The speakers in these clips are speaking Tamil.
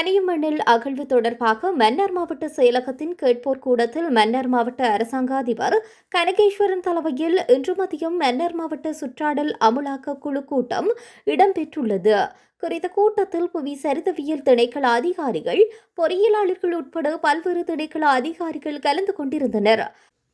கனியமண்ணில் அகழ்வு தொடர்பாக மன்னார் மாவட்ட செயலகத்தின் கேட்போர் கூடத்தில் மன்னார் மாவட்ட அரசாங்க அதிபர் கனகேஸ்வரன் தலைமையில் இன்று மதியம் மன்னார் மாவட்ட சுற்றாடல் அமுலாக்க குழு கூட்டம் இடம்பெற்றுள்ளது. குறித்த கூட்டத்தில் புவி சரிதவியல் திணைக்கள அதிகாரிகள் பொறியியலாளர்கள் உட்பட பல்வேறு திணைக்கள அதிகாரிகள் கலந்து கொண்டிருந்தனர்.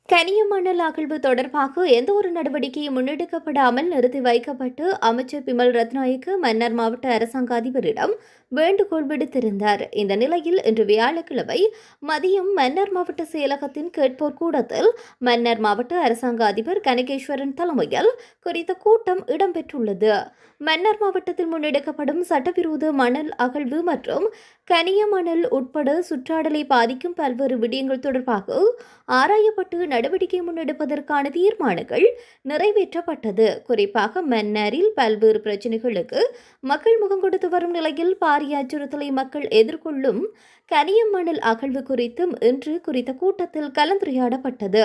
கனிய மணல் அகழ்வு தொடர்பாக எந்த ஒரு நடவடிக்கையும் முன்னெடுக்கப்படாமல் நிறுத்தி வைக்கப்பட்டு அமைச்சர் பிமல் ரத்நாயக்கு மன்னார் மாவட்ட அரசாங்க அதிபரிடம் வேண்டுகோள் விடுத்திருந்தார். இந்த நிலையில் இன்று வியாழக்கிழமை மதியம் மன்னார் மாவட்ட செயலகத்தின் கேட்போர் கூடத்தில் மன்னர் மாவட்ட அரசாங்க அதிபர் கனகேஸ்வரன் தலைமையில் குறித்த கூட்டம் இடம்பெற்றுள்ளது. மன்னார் மாவட்டத்தில் முன்னெடுக்கப்படும் சட்டவிரோத மணல் அகழ்வு மற்றும் கனிய மணல் உட்பட சுற்றாடலை பாதிக்கும் பல்வேறு விடயங்கள் தொடர்பாக ஆராயப்பட்டு நடவடிக்கை முன்னெடுப்பதற்கான தீர்மானங்கள் நிறைவேற்றப்பட்டது. குறிப்பாக மன்னாரில் பல்வேறு பிரச்சினைகளுக்கு மக்கள் முகம் கொடுத்து வரும் நிலையில் பாரிய அச்சுறுத்தலை மக்கள் எதிர்கொள்ளும் கனியம் மணல் அகழ்வு குறித்தும் இன்று குறித்த கூட்டத்தில் கலந்துரையாடப்பட்டது.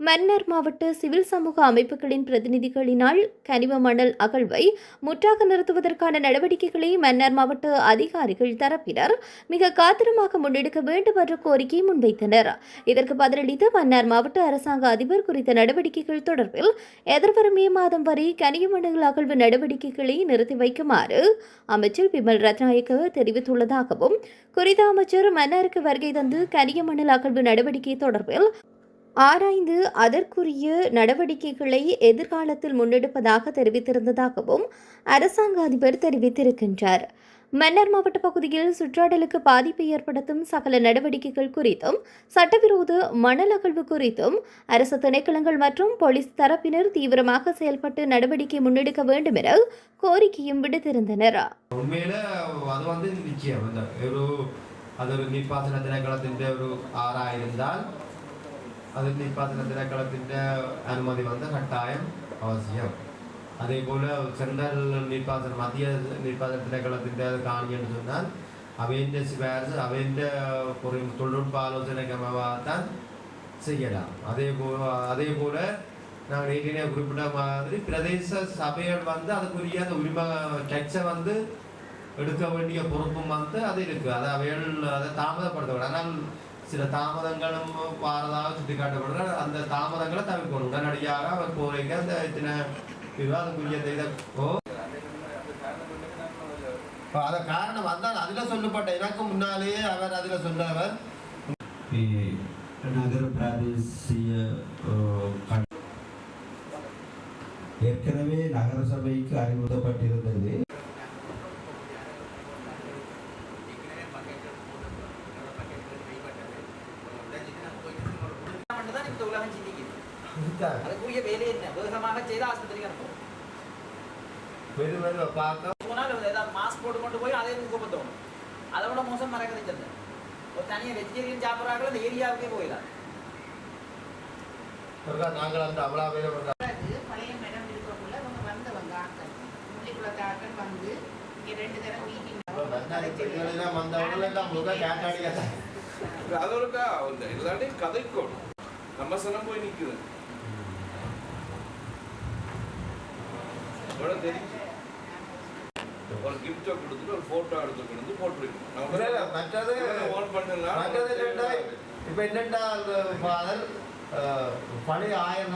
மன்னார் மாவட்ட சிவில் சமூக அமைப்புகளின் பிரதிநிதிகளினால் கனிம மணல் அகழ்வை முற்றாக நிறுத்துவதற்கான நடவடிக்கைகளை மன்னார் மாவட்ட அதிகாரிகள் தரப்பினர் மிக காத்திரமாக முன்னெடுக்க வேண்டும் என்ற கோரிக்கையை முன்வைத்தனர். இதற்கு பதிலளித்த மன்னார் மாவட்ட அரசாங்க அதிபர் குறித்த நடவடிக்கைகள் தொடர்பில் எதிர்வரும் மே மாதம் வரை கனிம மணல் அகழ்வு நடவடிக்கைகளை நிறுத்தி வைக்குமாறு அமைச்சர் பிமல் ரத்நாயக்க தெரிவித்துள்ளதாகவும் குறித்த அமைச்சர் மன்னருக்கு வருகை தந்து கனிமணல் அகழ்வு நடவடிக்கை தொடர்பில் ஆராய்ந்து அதற்குரிய நடவடிக்கைகளை எதிர்காலத்தில் முன்னெடுப்பதாக தெரிவித்திருந்ததாகவும் அரசாங்க அதிபர் தெரிவித்திருக்கின்றார். மன்னர் மாவட்ட பகுதியில் சுற்றாடலுக்கு பாதிப்பை ஏற்படுத்தும் சகல நடவடிக்கைகள் குறித்தும் சட்டவிரோத மணல் அகழ்வு குறித்தும் அரசு திணைக்களங்கள் மற்றும் போலீஸ் தரப்பினர் தீவிரமாக செயல்பட்டு நடவடிக்கை முன்னெடுக்க வேண்டும் என கோரிக்கையும் விடுத்திருந்தனர். அது ஒரு அது ஒரு திணைக்களத்தின் ஆறாயிருந்தால் അത് നീർപ്പാസന തിരക്കളത്തിന്റെ അനുമതി വന്ന് കട്ടായം ആവശ്യം അതേപോലെ സെൻട്രൽ നീർപ്പാസന മധ്യ നീർപ്പാസന തിരക്കളത്തിന്റെ അത് കാണിയെന്ന് சொன்னால் അവന്റെ ശുപാർശ അവന്റെ കുറേ തൊഴിലുറപ്പ് ആലോചനക്രമമാക്കാൻ செய்யலாம் அதே போல அதே போல நாங்கள் ஏற்கனவே குறிப்பிட்ட மாதிரி பிரதேச சபைகள் வந்து அதுக்குரிய அந்த உரிமை டெக்ஸை வந்து எடுக்க வேண்டிய பொறுப்பும் வந்து அது இருக்கு அதை அவைகள் அதை தாமதப்படுத்தக்கூடாது ஆனால் சில தாமதங்களும் வாரதாக சுட்டிக்காட்டப்படுற அந்த தாமதங்களை தவிர்க்கணும். உடனடியாக அவர் போறீங்க அந்த சின்ன விவாதக்குரிய இதோ அத காரணம் வந்தால் அதுல சொல்லப்பட்ட. எனக்கு முன்னாலேயே அவர் அதுல சொன்னவர். நகர பிராதேசிய ஏற்கனவே நகரசபைக்கு அறிமுகப்பட்டிருந்தது அதுக்குரிய வேலை என்ன? வேகமாக செய்து ஆஸ்பத்திரிக்கு அனுப்பும் மெது மெதுவா பார்க்க. போனால் ஏதாவது மாஸ்க் போட்டு கொண்டு போய் அதே குப்பத்தோணும் அதை விட மோசம் மறக்கிறது சந்தை ஒரு தனியாக வெஜிடேரியன் சாப்பிட்றாங்களோ அந்த ஏரியாவுக்கே போயிடலாம். நாங்கள் அந்த பழைய மேடம் இருக்கக்குள்ள அவங்க வந்தவங்க ஆட்கள். முள்ளிக்குளத்து ஆட்கள் வந்து இங்க ரெண்டு தடவை மீட்டிங் அந்த எல்லாத்தையும் கதைக்கணும். நம்ம சனம் போய் நிக்குது. உடனே தெரிஞ்சு. ஒரு கிஃப்டை கொடுத்துட்டு ஒரு போட்டோ எடுத்து கொடுத்து போட்டுருக்கணும் மற்றது ஓன் பண்ணலாம் மற்றது இப்ப என்னண்டா அந்த ஃபாதர் பழைய ஆயிரம்